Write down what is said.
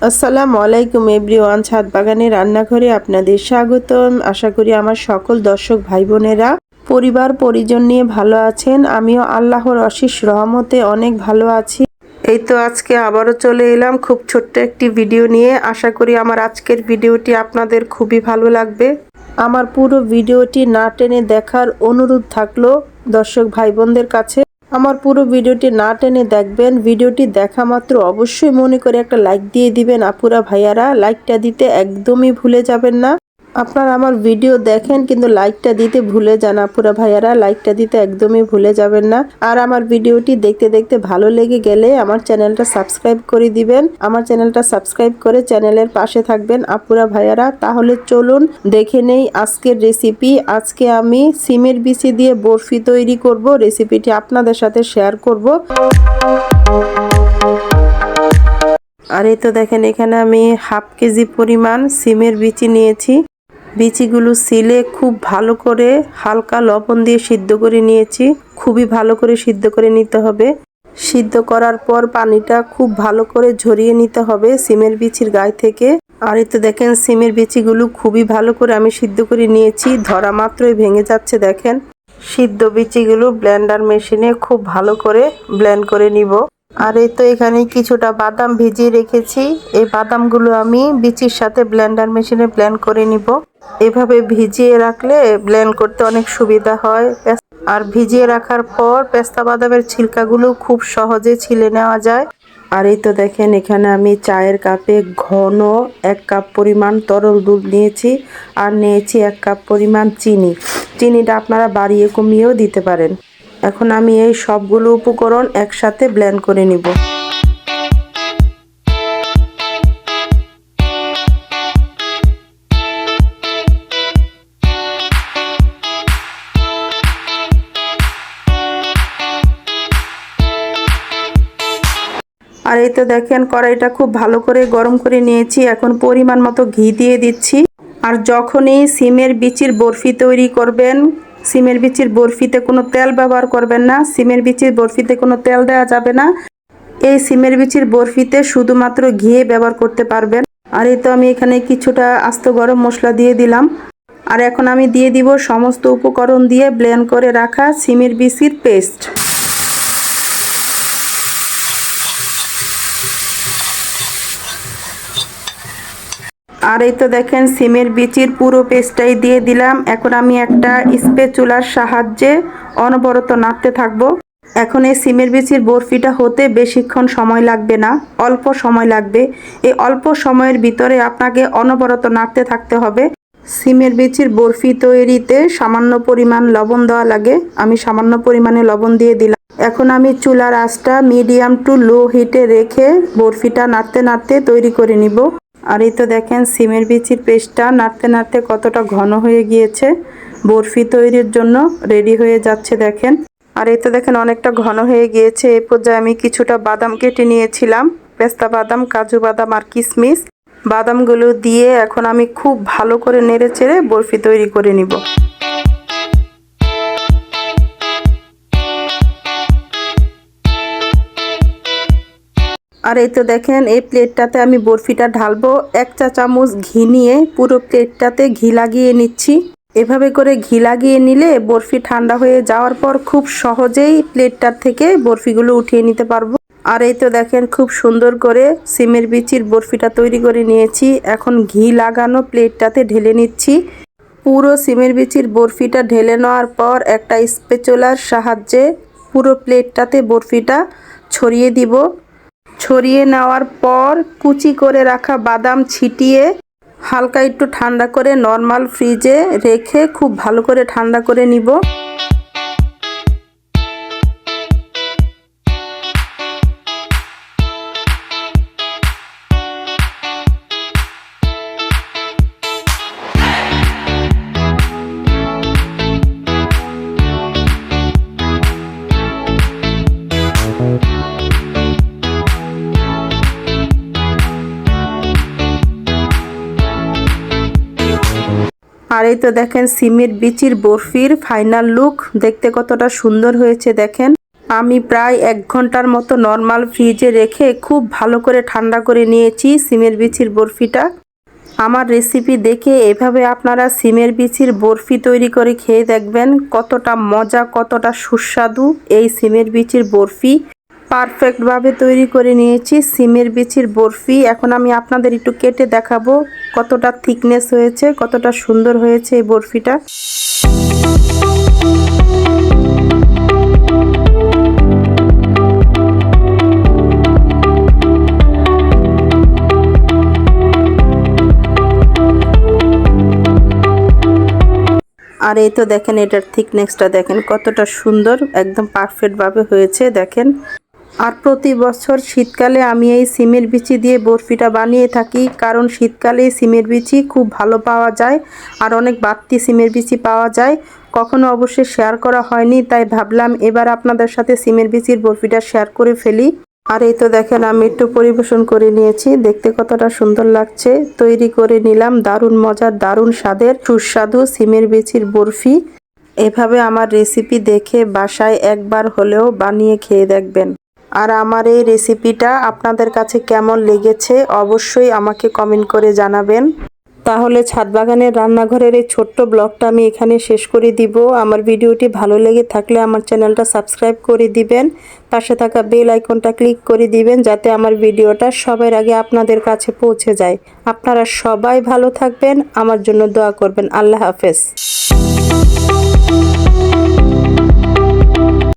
আসসালামু আলাইকুম এভরিওয়ান, ছাদ বাগানের রান্নাঘরে আপনাদের স্বাগতম। আশা করি আমার সকল দর্শক ভাই বোনেরা পরিবার, পরিজন নিয়ে ভালো আছেন। আমিও আল্লাহর অশেষ রহমতে অনেক ভালো আছি। এই তো আজকে আবারও চলে এলাম খুব ছোট্ট একটি ভিডিও নিয়ে। আশা করি আমার আজকের ভিডিওটি আপনাদের খুবই ভালো লাগবে। আমার পুরো ভিডিওটি না টেনে দেখার অনুরোধ থাকল দর্শক ভাই বোনদের কাছে। আমার পুরো ভিডিওটি না টেনে দেখবেন, ভিডিওটি দেখা মাত্র অবশ্যই মনে করে একটা লাইক দিয়ে দিবেন আপুরা ভাইয়ারা। লাইকটা দিতে একদমই ভুলে যাবেন না। আপনারা আমার ভিডিও দেখেন, কিন্তু লাইকটা দিতে ভুলে যান আপুরা ভাইয়ারা। লাইকটা দিতে একদমই ভুলে যাবেন না। আর আমার ভিডিওটি দেখতে দেখতে ভালো লেগে গেলে আমার চ্যানেলটা সাবস্ক্রাইব করে দিবেন। আমার চ্যানেলটা সাবস্ক্রাইব করে চ্যানেলের পাশে থাকবেন আপুরা ভাইয়ারা। তাহলে চলুন দেখে নেই আজকের রেসিপি আজকে আমি সিমের বিচি দিয়ে বরফি তৈরি করব। রেসিপিটি আপনাদের সাথে শেয়ার করব। আর এই তো দেখেন, এখানে আমি হাফ কেজি পরিমাণ সিমের বিচি নিয়েছি। বিচিগুলো সিলে খুব ভালো করে হালকা লবণ দিয়ে সিদ্ধ করে নিয়েছি। খুবই ভালো করে সিদ্ধ করে নিতে হবে। সিদ্ধ করার পর পানিটা খুব ভালো করে ঝরিয়ে নিতে হবে সিমের বিচির গায়ে থেকে। আর এই তো দেখেন, সিমের বিচিগুলো খুবই ভালো করে আমি সিদ্ধ করে নিয়েছি। ধরা মাত্রই ভেঙে যাচ্ছে, দেখেন। সিদ্ধ বিচিগুলো ব্লেন্ডার মেশিনে খুব ভালো করে ব্লেন্ড করে নিব। আর এই তো এখানে কিছুটা বাদাম ভিজিয়ে রেখেছি। এই বাদামগুলো আমি বিচির সাথে ব্লেন্ডার মেশিনে ব্লেন্ড করে নিব। এভাবে ভিজিয়ে রাখলে ব্লেন্ড করতে অনেক সুবিধা হয়। আর ভিজিয়ে রাখার পর পেস্তা বাদামের ছিলকাগুলো খুব সহজে ছিলে নেওয়া যায়। আর এই তো দেখেন, এখানে আমি চায়ের কাপে ঘন এক কাপ পরিমাণ তরল দুধ নিয়েছি আর নিয়েছি এক কাপ পরিমাণ চিনি। চিনিটা আপনারা বাড়িয়ে কমিয়েও দিতে পারেন। এখন আমি এই সবগুলো উপকরণ একসাথে ব্লেন্ড করে নিব। আর এই তো দেখেন কড়াইটা খুব ভালো করে গরম করে নিয়েছি, এখন পরিমাণ মতো ঘি দিয়ে দিচ্ছি। আর যখনই সিমের বিচির বরফি তৈরি করবেন সিমের বিচির বরফিতে কোনো তেল ব্যবহার করবেন না। সিমের বিচির বরফিতে কোনো তেল দেওয়া যাবে না। এই সিমের বিচির বরফিতে শুধুমাত্র ঘি ব্যবহার করতে পারবেন। আর এই তো আমি এখানে কিছুটা আস্ত গরম মশলা দিয়ে দিলাম। আর এখন আমি দিয়ে দিব সমস্ত উপকরণ দিয়ে ব্লেন্ড করে রাখা সিমের বিচির পেস্ট। আর এই তো দেখেন, সিমের বিচির পুরো পেস্টটাই দিয়ে দিলাম। এখন আমি একটা স্পেচুলার সাহায্যে অনবরত নাড়তে থাকব। এখন এই সিমের বিচির বরফিটা হতে বেশিক্ষণ সময় লাগবে না, অল্প সময় লাগবে। এই অল্প সময়ের ভিতরে আপনাকে অনবরত নাড়তে থাকতে হবে। সিমের বিচির বরফি তৈরিতে সামান্য পরিমাণ লবণ দেওয়া লাগে। আমি সামান্য পরিমাণে লবণ দিয়ে দিলাম। এখন আমি চুলার আঁচটা মিডিয়াম টু লো হিটে রেখে বরফিটা নাড়তে নাড়তে তৈরি করে নিব। আর এই তো দেখেন, সিমের বিচির পেস্টটা নাড়তে নাড়তে কতটা ঘন হয়ে গিয়েছে। বরফি তৈরির জন্য রেডি হয়ে যাচ্ছে, দেখেন। আর এই তো দেখেন, অনেকটা ঘন হয়ে গিয়েছে। এই পর্যায়ে আমি কিছুটা বাদাম কেটে নিয়েছিলাম। পেস্তা বাদাম, কাজু বাদাম আর কিশমিশ বাদামগুলো দিয়ে এখন আমি খুব ভালো করে নেড়ে চেড়ে বরফি তৈরি করে নিব। আর এই তো দেখেন, এই প্লেটটাতে আমি বরফিটা ঢালবো। এক চা চামচ ঘি নিয়ে পুরো প্লেটটাতে ঘি লাগিয়ে নিচ্ছি। এভাবে করে ঘি লাগিয়ে নিলে বরফি ঠান্ডা হয়ে যাওয়ার পর খুব সহজেই প্লেটটার থেকে বরফিগুলো উঠিয়ে নিতে পারব। আর এই তো দেখেন, খুব সুন্দর করে সিমের বিচির বরফিটা তৈরি করে নিয়েছি। এখন ঘি লাগানো প্লেটটাতে ঢেলে নিচ্ছি। পুরো সিমের বিচির বরফিটা ঢেলে নেওয়ার পর একটা স্পেচুলার সাহায্যে পুরো প্লেটটাতে বরফিটা ছড়িয়ে দিব। ছড়িয়ে নেওয়ার পর কুচি করে রাখা বাদাম ছিটিয়ে হালকা একটু ঠান্ডা করে নর্মাল ফ্রিজে রেখে খুব ভালো করে ঠান্ডা করে নিব। আর এই তো দেখেন সিমের বিচির বরফির ফাইনাল লুক দেখতে কতটা সুন্দর হয়েছে দেখেন। আমি প্রায় এক ঘণ্টার মতো নর্মাল ফ্রিজে রেখে খুব ভালো করে ঠান্ডা করে নিয়েছি সিমের বিচির বরফিটা। আমার রেসিপি দেখে এভাবে আপনারা সিমের বিচির বরফি তৈরি করে খেয়ে দেখবেন কতটা মজা, কতটা সুস্বাদু এই সিমের বিচির বরফি। পারফেক্টভাবে তৈরি করে নিয়েছি সিমের বিচির বরফি। এখন আমি আপনাদের একটু কেটে দেখাবো কতটা থিকনেস হয়েছে, কতটা সুন্দর হয়েছে এই বরফিটা? আর এই তো দেখেন এটার থিকনেসটা দেখেন কতটা সুন্দর, একদম পারফেক্টভাবে হয়েছে, দেখেন। আর প্রতি বছর শীতকালে আমি এই সিমের বিচি দিয়ে বরফিটা বানিয়ে থাকি, কারণ শীতকালে সিমের বিচি খুব ভালো পাওয়া যায় আর অনেক বাড়তি সিমের বিচি পাওয়া যায়। কখনো অবশ্যই শেয়ার করা হয়নি, তাই ভাবলাম এবার আপনাদের সাথে সিমের বিচির বরফিটা শেয়ার করে ফেলি। আর এই তো দেখেন, আমি একটু পরিবেশন করে নিয়েছি, দেখতে কতটা সুন্দর লাগছে। তৈরি করে নিলাম, দারুণ মজার, দারুণ স্বাদের, সুস্বাদু সিমের বিচির বরফি। এভাবে আমার রেসিপি দেখে বাসায় একবার হলেও বানিয়ে খেয়ে দেখবেন। আর আমার এই রেসিপিটা আপনাদের কাছে কেমন লেগেছে অবশ্যই আমাকে কমেন্ট করে জানাবেন। তাহলে ছাদ বাগানের রান্নাঘরের এই ছোট্ট ব্লগটা আমি এখানে শেষ করে দিব। আমার ভিডিওটি ভালো লেগে থাকলে আমার চ্যানেলটা সাবস্ক্রাইব করে দিবেন। পাশে থাকা বেল আইকনটা ক্লিক করে দিবেন যাতে আমার ভিডিওটা সবার আগে আপনাদের কাছে পৌঁছে যায়। আপনারা সবাই ভালো থাকবেন, আমার জন্য দোয়া করবেন। আল্লাহ হাফেজ।